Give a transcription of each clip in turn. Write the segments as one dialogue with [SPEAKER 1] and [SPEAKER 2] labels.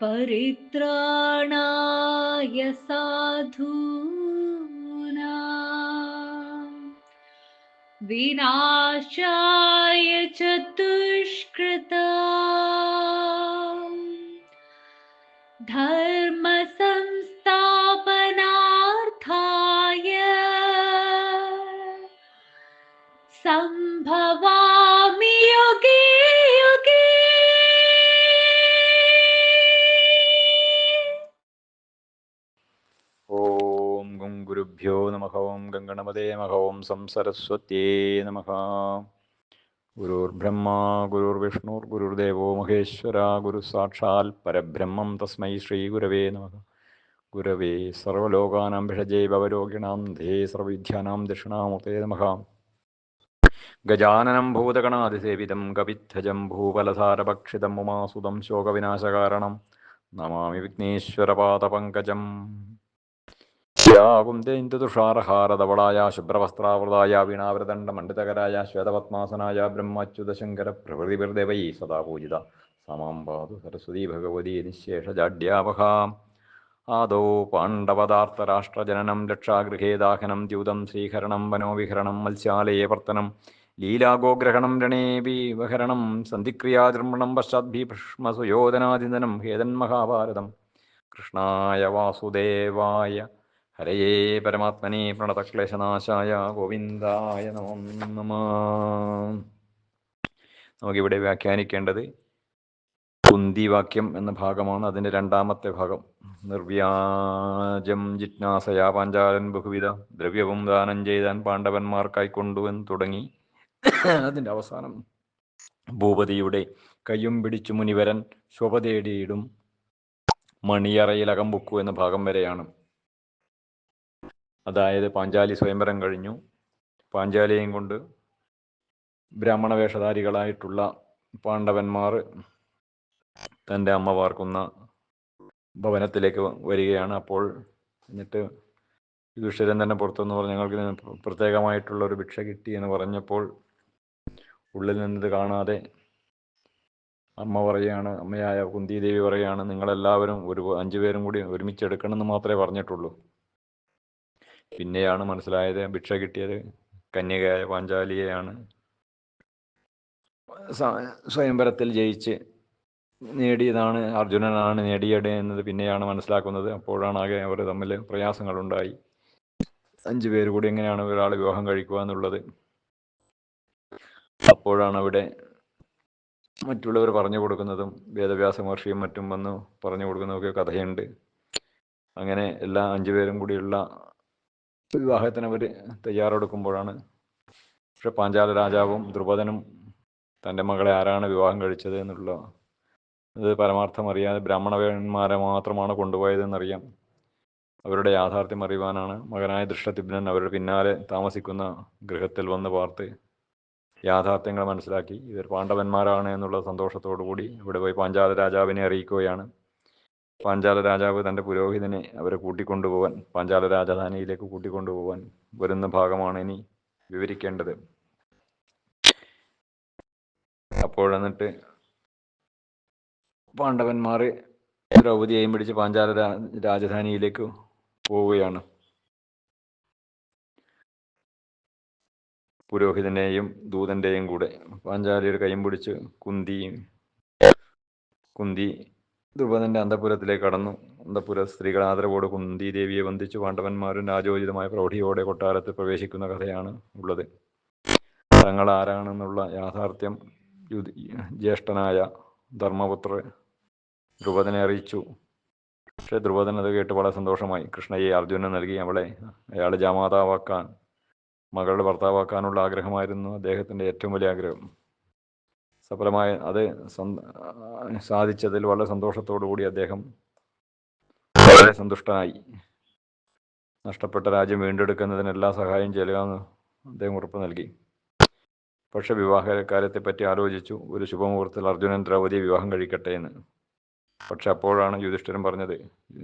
[SPEAKER 1] परित्राणाय साधूना। विनाशाय चतुष्कृता धर्मसंस्थापनार्थाय।
[SPEAKER 2] सम्भवात् ഗുരുഭ്യോ നമ. ഓം ഗംഗണപതേ നമ. ഓം സംസരസ്വത്യേ നമ. ഗുരുർബ്രഹ്മ ഗുരുർവിഷ്ണുർ ഗുരുദേവോ മഹേശ്വര ഗുരു സാക്ഷാൽ പരബ്രഹ്മം തസ്മൈ ശ്രീ ഗുരവേ നമ. ഗുരവേ സർവലോകാനാം ഭിഷജേ ഭവരോഗിണാം ധേ സർവവിദ്യാനാം ദക്ഷിണാമൂർത്തേ നമ. ഗജാനനം ഭൂതഗണാതിസേവിതം കവിദ്ധജം ഭൂപലസാരഭക്ഷിതം ഉമാസുതം ശോകവിനാശകാരണം. നമാമി വിഘ്നേശ്വരപാദപങ്കജം. യാകുന്ദേന്ദുഷാരഹാരധവളായ ശുഭ്രവസ്ത്രാവൃതായ വീണാവൃതണ്ഡ മണ്ഡിതകരായ ശ്വേതപത്മാസനായ ബ്രഹ്മച്യുതശങ്കര പ്രകൃതിവിർദേവൈ സദാ പൂജിത സമാം പാതു സരസ്വതി ഭഗവതി നിശേഷജാഡ്യാവഹാം ആദോ പാണ്ഡവദാർത്തരാഷ്ട്രജനനം രക്ഷാഗൃഹേ ദാഹനം ദ്യൂതം ശ്രീഹരണം വനോവിഹരണം മത്സ്യാലയേ വർത്തനം ലീലാഗോഗ്രഹണം രണേവിവഹരണം സന്ധിക്രിയാചർമ്മണം പശ്ചാദ്ഭീഷ്മസുയോധനാദിന്ദനം ഹേതന്മഹാഭാരതം കൃഷ്ണായ വാസുദേവായ ഹരയേ പരമാത്മനെ പ്രണതക്ലേശനാശായ ഗോവിന്ദായ നമോ നമ. നമുക്കിവിടെ വ്യാഖ്യാനിക്കേണ്ടത് കുന്തിവാക്യം എന്ന ഭാഗമാണ്. അതിന്റെ രണ്ടാമത്തെ ഭാഗം. നിർവ്യാജം ജിജ്ഞാസയാ പാഞ്ചാലൻ ബഹുവിധ ദ്രവ്യവും ദാനം ചെയ്താൻ പാണ്ഡവന്മാർക്കായി കൊണ്ടുവന്ന് തുടങ്ങി. അതിന്റെ അവസാനം ഭൂപതിയുടെ കയ്യും പിടിച്ചു മുനിവരൻ ശുഭതേടിയിടും മണിയറയിൽ അകമ്പുക്കു എന്ന ഭാഗം വരെയാണ്. അതായത് പാഞ്ചാലി സ്വയംവരം കഴിഞ്ഞു. പാഞ്ചാലിയെയും കൊണ്ട് ബ്രാഹ്മണ വേഷധാരികളായിട്ടുള്ള പാണ്ഡവന്മാർ തന്റെ അമ്മ പാർക്കുന്ന ഭവനത്തിലേക്ക് വരികയാണ്. അപ്പോൾ എന്നിട്ട് യുധിഷ്ഠിരൻ തന്നെ പുറത്തുനിന്ന് പറഞ്ഞു ഞങ്ങൾക്ക് പ്രത്യേകമായിട്ടുള്ള ഒരു ഭിക്ഷ കിട്ടി എന്ന് പറഞ്ഞപ്പോൾ ഉള്ളിൽ നിന്നത് കാണാതെ അമ്മ പറയുകയാണ് അമ്മയായ കുന്തി കുന്തിദേവി പറയുകയാണ് നിങ്ങളെല്ലാവരും ഒരു അഞ്ചു പേരും കൂടി ഒരുമിച്ച് എടുക്കണമെന്ന് മാത്രമേ പറഞ്ഞിട്ടുള്ളൂ. പിന്നെയാണ് മനസ്സിലായത് ഭിക്ഷ കിട്ടിയത് കന്യകയായ പാഞ്ചാലിയെയാണ്. സ്വയംവരത്തിൽ ജയിച്ച് നേടിയതാണ് അർജുനനാണ് നേടിയത് എന്നത് പിന്നെയാണ് മനസ്സിലാക്കുന്നത്. അപ്പോഴാണ് ആകെ അവർ തമ്മിൽ പ്രയാസങ്ങളുണ്ടായി. അഞ്ചു പേര് കൂടി എങ്ങനെയാണ് ഒരാൾ വിവാഹം കഴിക്കുക എന്നുള്ളത്. അപ്പോഴാണ് അവിടെ മറ്റുള്ളവർ പറഞ്ഞു കൊടുക്കുന്നതും വേദവ്യാസ മഹർഷിയും മറ്റും വന്ന് പറഞ്ഞു കൊടുക്കുന്നതൊക്കെ കഥയുണ്ട്. അങ്ങനെ എല്ലാ അഞ്ചു പേരും കൂടിയുള്ള വിവാഹത്തിന് അവർ തയ്യാറെടുക്കുമ്പോഴാണ്. പക്ഷെ പാഞ്ചാല രാജാവും ദ്രുപദനും തന്റെ മകളെ ആരാണ് വിവാഹം കഴിച്ചത് എന്നുള്ള ഇത് പരമാർത്ഥം അറിയാതെ ബ്രാഹ്മണവേന്മാരെ മാത്രമാണ് കൊണ്ടുപോയതെന്നറിയാം. അവരുടെ യാഥാർത്ഥ്യം അറിയുവാനാണ് മകനായ ദൃഷ്ടത്തിബ്നൻ അവരുടെ പിന്നാലെ താമസിക്കുന്ന ഗൃഹത്തിൽ വന്ന് പാർത്ത് യാഥാർത്ഥ്യങ്ങൾ മനസ്സിലാക്കി. ഇവർ പാണ്ഡവന്മാരാണ് എന്നുള്ള സന്തോഷത്തോടു കൂടി ഇവിടെ പോയി പാഞ്ചാല രാജാവിനെ അറിയിക്കുകയാണ്. പാഞ്ചാല രാജാവ് തന്റെ പുരോഹിതനെ അവരെ കൂട്ടിക്കൊണ്ടുപോകാൻ പാഞ്ചാല രാജധാനിയിലേക്ക് കൂട്ടിക്കൊണ്ടുപോകാൻ വരുന്ന ഭാഗമാണ് ഇനി വിവരിക്കേണ്ടത്. അപ്പോഴെന്നിട്ട് പാണ്ഡവന്മാർ ദ്രൗപതിയെയും പിടിച്ച് പാഞ്ചാല രാജധാനിയിലേക്ക് പോവുകയാണ്. പുരോഹിതനെയും ദൂതന്റെയും കൂടെ പാഞ്ചാലിയുടെ കൈയും പിടിച്ച് കുന്തി കുന്തി ദ്രുപദന്റെ അന്തപുരത്തിലേക്ക് കടന്നു. അന്തപുര സ്ത്രീകൾ ആദരവോട് കുന്തി ദേവിയെ വന്ദിച്ചു. പാണ്ഡവന്മാരും രാജോചിതമായ പ്രൗഢിയോടെ കൊട്ടാരത്തിൽ പ്രവേശിക്കുന്ന കഥയാണ് ഉള്ളത്. തങ്ങൾ ആരാണെന്നുള്ള യാഥാർത്ഥ്യം ജ്യേഷ്ഠനായ ധർമ്മപുത്ര ധ്രുപദനെ അറിയിച്ചു. പക്ഷേ ധ്രുപദൻ അത് കേട്ട് വളരെ സന്തോഷമായി. കൃഷ്ണയെ അർജുനൻ നൽകി. അവളെ അയാളെ ജാമാതാവാക്കാൻ മകളുടെ ഭർത്താവാക്കാനുള്ള ആഗ്രഹമായിരുന്നു അദ്ദേഹത്തിന്റെ ഏറ്റവും വലിയ ആഗ്രഹം. സഫലമായ അത് സാധിച്ചതിൽ വളരെ സന്തോഷത്തോടു കൂടി അദ്ദേഹം വളരെ സന്തുഷ്ടനായി. നഷ്ടപ്പെട്ട രാജ്യം വീണ്ടെടുക്കുന്നതിന് എല്ലാ സഹായം ചെയ്യുകയെന്ന് അദ്ദേഹം ഉറപ്പ് നൽകി. പക്ഷെ വിവാഹ കാര്യത്തെപ്പറ്റി ആലോചിച്ചു. ഒരു ശുഭമുഹൂർത്തത്തിൽ അർജുനൻ ദ്രൗപതിയെ വിവാഹം കഴിക്കട്ടെ എന്ന്. പക്ഷെ അപ്പോഴാണ് യുധിഷ്ഠിരൻ പറഞ്ഞത്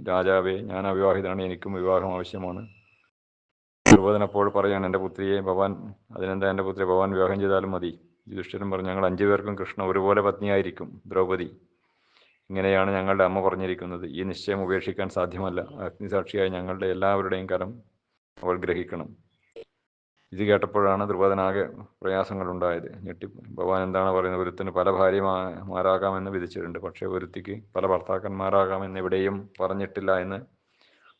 [SPEAKER 2] രാജാവേ ഞാൻ അവിവാഹിതനാണ്. എനിക്കും വിവാഹം ആവശ്യമാണ്. ദ്രുപതൻ അപ്പോൾ പറയാൻ എന്റെ പുത്രിയെ ഭവാൻ അതിനെന്താ എന്റെ പുത്രിയെ ഭവാൻ വിവാഹം ചെയ്താലും മതി. യുധിഷ്ഠിരൻ പറഞ്ഞു ഞങ്ങൾ അഞ്ചു പേർക്കും കൃഷ്ണ ഒരുപോലെ പത്നിയായിരിക്കും ദ്രൗപദി. ഇങ്ങനെയാണ് ഞങ്ങളുടെ അമ്മ പറഞ്ഞിരിക്കുന്നത്. ഈ നിശ്ചയം ഉപേക്ഷിക്കാൻ സാധ്യമല്ല. അഗ്നിസാക്ഷിയായ ഞങ്ങളുടെ എല്ലാവരുടെയും കരം അവൾ ഗ്രഹിക്കണം. ഇത് കേട്ടപ്പോഴാണ് ദ്രുപദനാകെ പ്രയാസങ്ങളുണ്ടായത്. ഞെട്ടി ഭഗവാൻ എന്താണ് പറയുന്നത്? ഒരുത്തിന് പല ഭാര്യമാരാകാമെന്ന് വിധിച്ചിട്ടുണ്ട്. പക്ഷേ ഒരുത്തിക്ക് പല ഭർത്താക്കന്മാരാകാമെന്ന് എവിടെയും പറഞ്ഞിട്ടില്ല എന്ന്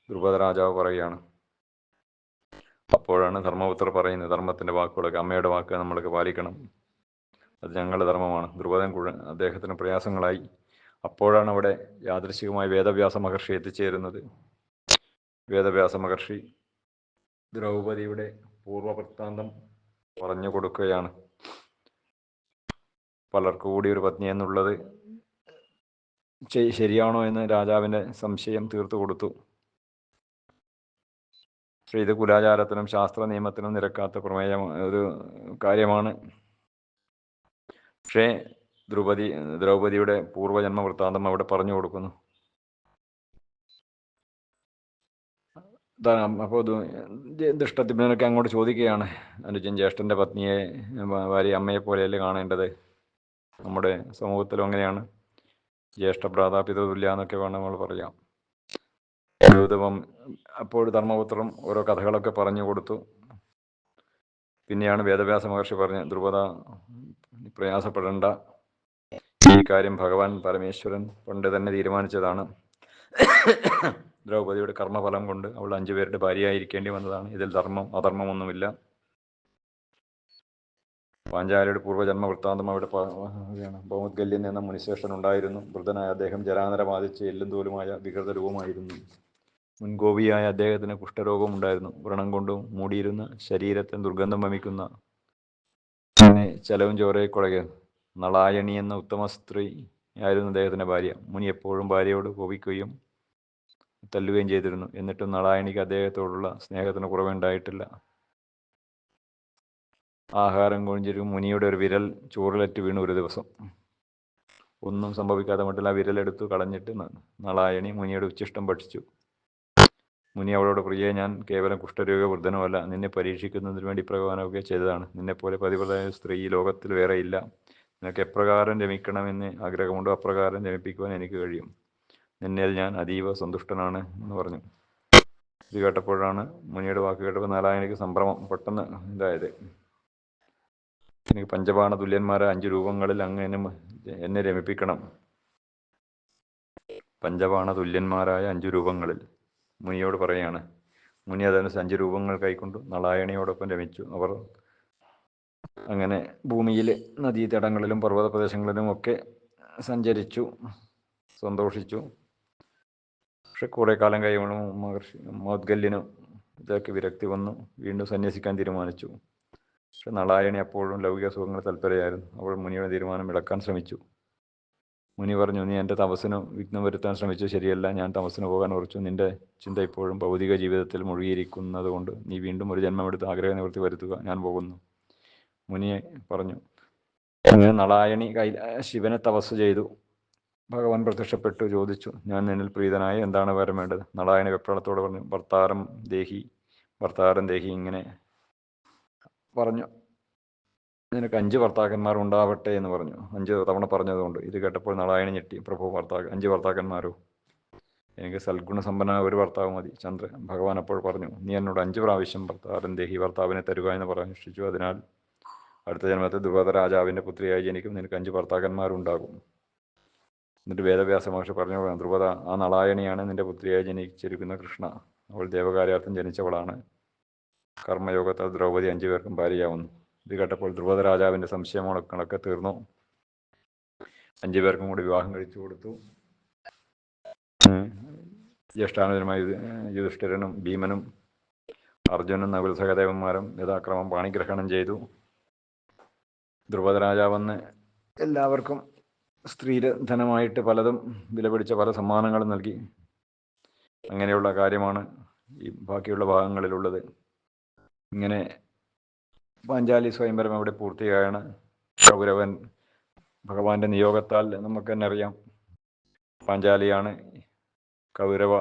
[SPEAKER 2] ദ്രുപദ രാജാവ് പറയുകയാണ്. അപ്പോഴാണ് ധർമ്മപുത്രർ പറയുന്നത് ധർമ്മത്തിന്റെ വാക്കുകളൊക്കെ അമ്മയുടെ വാക്ക് നമ്മളൊക്കെ പാലിക്കണം. അത് ഞങ്ങളുടെ ധർമ്മമാണ്. ദ്രുപദൻ കുഴ അദ്ദേഹത്തിന് പ്രയാസങ്ങളായി. അപ്പോഴാണ് അവിടെ യാദൃശികമായി വേദവ്യാസ മഹർഷി എത്തിച്ചേരുന്നത്. വേദവ്യാസ മഹർഷി ദ്രൗപദിയുടെ പൂർവവൃത്താന്തം പറഞ്ഞു കൊടുക്കുകയാണ്. പലർക്കു കൂടി ഒരു പത്നി എന്നുള്ളത് ശരിയാണോ എന്ന് രാജാവിന്റെ സംശയം തീർത്തു കൊടുത്തു. ഇത് കുലാചാരത്തിനും ശാസ്ത്ര നിയമത്തിനും നിരക്കാത്ത പ്രമേയം ഒരു കാര്യമാണ്. പക്ഷേ ദ്രൗപദി ദ്രൗപദിയുടെ പൂർവജന്മ വൃത്താന്തം അവിടെ പറഞ്ഞു കൊടുക്കുന്നു. അപ്പോൾ ദുഷ്ടത്തിനൊക്കെ അങ്ങോട്ട് ചോദിക്കുകയാണ്. അനുജൻ ജ്യേഷ്ഠന്റെ പത്നിയെ ഭാര്യ അമ്മയെ പോലെയല്ലേ കാണേണ്ടത്? നമ്മുടെ സമൂഹത്തിലും അങ്ങനെയാണ്. ജ്യേഷ്ഠ പ്രാതാപിതൃതുല്യ എന്നൊക്കെ വേണം നമ്മൾ പറയാം. ഗൗതമം അപ്പോൾ ധർമ്മപുത്രം ഓരോ കഥകളൊക്കെ പറഞ്ഞു കൊടുത്തു. പിന്നെയാണ് വേദവ്യാസ മഹർഷി പറഞ്ഞ നീ പ്രയാസപ്പെടേണ്ട. ഈ കാര്യം ഭഗവാൻ പരമേശ്വരൻ പണ്ട് തന്നെ തീരുമാനിച്ചതാണ്. ദ്രൗപദിയുടെ കർമ്മഫലം കൊണ്ട് അവൾ അഞ്ചുപേരുടെ ഭാര്യയായിരിക്കേണ്ടി വന്നതാണ്. ഇതിൽ ധർമ്മം അധർമ്മമൊന്നുമില്ല. പാഞ്ചാലിയുടെ പൂർവജന്മ വൃത്താന്തം അവിടെ ഭൗമദ്ഗല്യൻ എന്ന മുനിശേഷൻ ഉണ്ടായിരുന്നു. വൃദ്ധനായ അദ്ദേഹം ജരാനര ബാധിച്ച് എല്ലും തോലുമായ വികൃത രൂപമായിരുന്നു. മുൻകോപിയായ അദ്ദേഹത്തിന് കുഷ്ഠരോഗം ഉണ്ടായിരുന്നു. വ്രണം കൊണ്ടും മൂടിയിരുന്ന ശരീരത്തെ ദുർഗന്ധം വമിക്കുന്ന ചലവും ചോരയെ കുഴകെ നളായണി എന്ന ഉത്തമ സ്ത്രീ ആയിരുന്നു അദ്ദേഹത്തിന്റെ ഭാര്യ. മുനി എപ്പോഴും ഭാര്യയോട് കോപിക്കുകയും തല്ലുകയും ചെയ്തിരുന്നു. എന്നിട്ടും നളായണിക്ക് അദ്ദേഹത്തോടുള്ള സ്നേഹത്തിന് കുറവുണ്ടായിട്ടില്ല ആഹാരം കൊഴിഞ്ഞിരും മുനിയുടെ ഒരു വിരൽ ചോറിലറ്റ് വീണു ഒരു ദിവസം. ഒന്നും സംഭവിക്കാതെ മറ്റുള്ള ആ വിരലെടുത്തു കളഞ്ഞിട്ട് നളായണി മുനിയുടെ ഉച്ചിഷ്ടം ഭക്ഷിച്ചു. മുനി അവളോട് പ്രിയെ ഞാൻ കേവലം കുഷ്ഠരോഗ വൃദ്ധനുമല്ല. നിന്നെ പരീക്ഷിക്കുന്നതിന് വേണ്ടി പ്രകോപനമൊക്കെ ചെയ്തതാണ്. നിന്നെപ്പോലെ പതിവ്രതായ സ്ത്രീ ലോകത്തിൽ വേറെയില്ല നിനക്ക് എപ്രകാരം രമിക്കണമെന്ന് ആഗ്രഹമുണ്ടോ? അപ്രകാരം രമിപ്പിക്കുവാൻ എനിക്ക് കഴിയും. നിന്നിൽ ഞാൻ അതീവ സന്തുഷ്ടനാണ് എന്ന് പറഞ്ഞു. ഇത് കേട്ടപ്പോഴാണ് മുനിയുടെ വാക്ക് കേട്ടപ്പോൾ നാരായണിക്ക് സംഭ്രമം. പെട്ടെന്ന് ഇതായത്. എനിക്ക് പഞ്ചപാണ തുല്യന്മാരെ അഞ്ച് രൂപങ്ങളിൽ അങ്ങ് എന്നെ എന്നെ രമിപ്പിക്കണം. പഞ്ചപാണ തുല്യന്മാരായ അഞ്ചു രൂപങ്ങളിൽ. മുനിയോട് പറയാണ് മുനി അതനുസരിച്ച് അഞ്ച് രൂപങ്ങൾ കൈക്കൊണ്ടു നളായണിയോടൊപ്പം രമിച്ചു. അവർ അങ്ങനെ ഭൂമിയിലെ നദീതടങ്ങളിലും പർവത പ്രദേശങ്ങളിലും ഒക്കെ സഞ്ചരിച്ചു സന്തോഷിച്ചു. പക്ഷെ കുറേ കാലം കഴിയുമ്പോൾ മഹർഷി മൗദ്ഗല്യനും ഇതൊക്കെ വിരക്തി വന്നു. വീണ്ടും സന്യസിക്കാൻ തീരുമാനിച്ചു. പക്ഷെ നളായണി അപ്പോഴും ലൗകിക സുഖങ്ങൾ തൽപരയായിരുന്നു. അവൾ മുനിയുടെ തീരുമാനം ഇളക്കാൻ ശ്രമിച്ചു. മുനി പറഞ്ഞു നീ എന്റെ തപസ്സിന് വിഘ്നം വരുത്താൻ ശ്രമിച്ചത് ശരിയല്ല. ഞാൻ തപസ്സിന് പോകാൻ ഉറച്ചു. നിന്റെ ചിന്ത ഇപ്പോഴും ഭൗതിക ജീവിതത്തിൽ മുഴുകിയിരിക്കുന്നത് കൊണ്ട് നീ വീണ്ടും ഒരു ജന്മമെടുത്ത് ആഗ്രഹ നിവൃത്തി വരുത്തുക. ഞാൻ പോകുന്നു. മുനിയെ പറഞ്ഞു അങ്ങനെ നളായണി കൈ ശിവനെ തപസ് ചെയ്തു. ഭഗവാൻ പ്രത്യക്ഷപ്പെട്ടു ചോദിച്ചു ഞാൻ നിന്നിൽ പ്രീതനായി? എന്താണ് വരം വേണ്ടത്? നളായണി വെപ്രാളത്തോട് പറഞ്ഞു ഭർത്താരം ദേഹി ഭർത്താരം ദേഹി ഇങ്ങനെ പറഞ്ഞു. നിനക്ക് അഞ്ച് ഭർത്താക്കന്മാർ ഉണ്ടാവട്ടെ എന്ന് പറഞ്ഞു. അഞ്ച് തവണ പറഞ്ഞതുകൊണ്ട് ഇത് കേട്ടപ്പോൾ നാളായണ ഞെട്ടി. പ്രഭു ഭർത്താക്ക അഞ്ച് ഭർത്താക്കന്മാരോ? എനിക്ക് സൽഗുണ സമ്പന്ന ഒരു ഭർത്താവ് മതി ചന്ദ്രൻ ഭഗവാൻ അപ്പോൾ പറഞ്ഞു. നീ എന്നോട് അഞ്ച് പ്രാവശ്യം ഭർത്താവിൻ ദേഹി ഭർത്താവിനെ തരുക എന്ന് പരാമർശിച്ചു. അതിനാൽ അടുത്ത ജന്മത്തിൽ ദ്രുപദ രാജാവിന്റെ പുത്രിയായി ജനിക്കും. നിനക്ക് അഞ്ച് ഭർത്താക്കന്മാരുണ്ടാകും. എന്നിട്ട് വേദവ്യാസ മഹർഷി പറഞ്ഞു ദ്രുപദ ആ നളായണിയാണ് നിന്റെ പുത്രിയായി ജനിച്ചിരിക്കുന്ന കൃഷ്ണ. അവൾ ദേവകാര്യാർത്ഥം ജനിച്ചവളാണ്. കർമ്മയോഗത്താൽ ദ്രൗപദി അഞ്ചു പേർക്കും ഭാര്യയാവുന്നു. ഇത് കേട്ടപ്പോൾ ധ്രുവത രാജാവിന്റെ സംശയങ്ങളൊക്കെ തീർന്നു. അഞ്ചു പേർക്കും കൂടി വിവാഹം കഴിച്ചു കൊടുത്തു. ജ്യേഷ്ഠാനുജനുമായി യുധിഷ്ഠിരനും ഭീമനും അർജുനും നകുല സഹദേവന്മാരും യഥാക്രമം പാണിഗ്രഹണം ചെയ്തു. ധ്രുപദ രാജാവെന്ന് എല്ലാവർക്കും സ്ത്രീധനമായിട്ട് പലതും വിലപിടിച്ച പല സമ്മാനങ്ങളും നൽകി. അങ്ങനെയുള്ള കാര്യമാണ് ഈ ബാക്കിയുള്ള ഭാഗങ്ങളിലുള്ളത്. ഇങ്ങനെ പാഞ്ചാലി സ്വയംവരം അവിടെ പൂർത്തിയാണ് കൗരവൻ ഭഗവാന്റെ നിയോഗത്താൽ നമുക്ക് തന്നെ അറിയാം. പാഞ്ചാലിയാണ് കൗരവ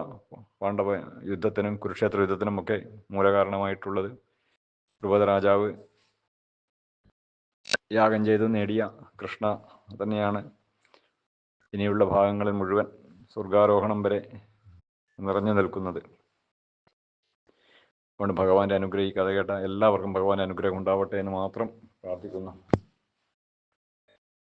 [SPEAKER 2] പാണ്ഡവ യുദ്ധത്തിനും കുരുക്ഷേത്ര യുദ്ധത്തിനും ഒക്കെ മൂലകാരണമായിട്ടുള്ളത്. ധ്രുപദ രാജാവ് യാഗം ചെയ്ത് നേടിയ കൃഷ്ണ തന്നെയാണ്. ഇനിയുള്ള ഭാഗങ്ങളിൽ മുഴുവൻ സ്വർഗാരോഹണം വരെ നിറഞ്ഞു നിൽക്കുന്നത്. അതുകൊണ്ട് ഭഗവാന്റെ അനുഗ്രഹം ഈ കഥ കേട്ട എല്ലാവർക്കും ഭഗവാന്റെ അനുഗ്രഹം ഉണ്ടാവട്ടെ എന്ന് മാത്രം പ്രാർത്ഥിക്കുന്നു.